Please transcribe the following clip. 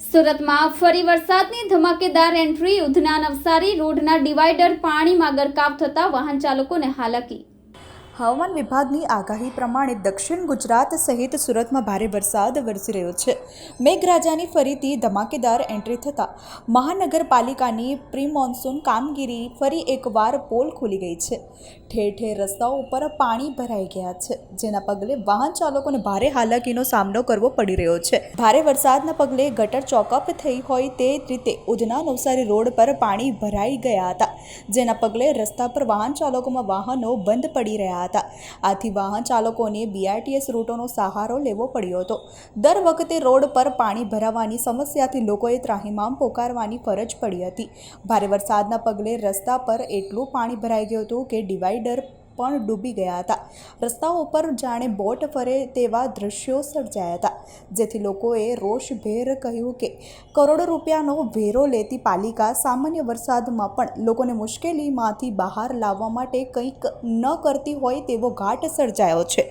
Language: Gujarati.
સુરતમાં ફરી વરસાદની ધમાકેદાર એન્ટ્રી, ઉધના નવસારી રોડના ડિવાઈડર પાણીમાં ગરકાવ થતા વાહન ચાલકોને હાલાકી. હવામાન વિભાગની આગાહી પ્રમાણે દક્ષિણ ગુજરાત સહિત સુરતમાં ભારે વરસાદ વરસી રહ્યો છે. મેઘરાજાની ફરીથી ધમાકેદાર એન્ટ્રી થતાં મહાનગરપાલિકાની પ્રી મોન્સૂન કામગીરી ફરી એકવાર પોલ ખુલી ગઈ છે. ઠેર ઠેર રસ્તાઓ ઉપર પાણી ભરાઈ ગયા છે, જેના પગલે વાહન ચાલકોને ભારે હાલાકીનો સામનો કરવો પડી રહ્યો છે. ભારે વરસાદના પગલે ગટર ચોકઅપ થઈ હોય તે રીતે ઉધના નવસારી રોડ પર પાણી ભરાઈ ગયા હતા. જેના પગલે રસ્તા પર વાહન ચાલકોમાં વાહનો બંધ પડી રહ્યા હતા. આથી વાહન ચાલકોને બીઆરટીએસ રૂટોનો સહારો લેવો પડ્યો હતો. દર વખતે રોડ પર પાણી ભરાવાની સમસ્યાથી લોકોએ ત્રાહિમામ પોકારવાની ફરજ પડી હતી. ભારે વરસાદના પગલે રસ્તા પર એટલું પાણી ભરાઈ ગયું હતું કે ડિવાઈડર પણ ડૂબી ગયા હતા. રસ્તાઓ પર જાણે બોટ ફરે તેવા દૃશ્યો સર્જાયા હતા, જેથી લોકોએ રોષભેર કહ્યું કે કરોડો રૂપિયાનો વેરો લેતી પાલિકા સામાન્ય વરસાદમાં પણ લોકોને મુશ્કેલીમાંથી બહાર લાવવા માટે કંઈક ન કરતી હોય તેવો ઘાટ સર્જાયો છે.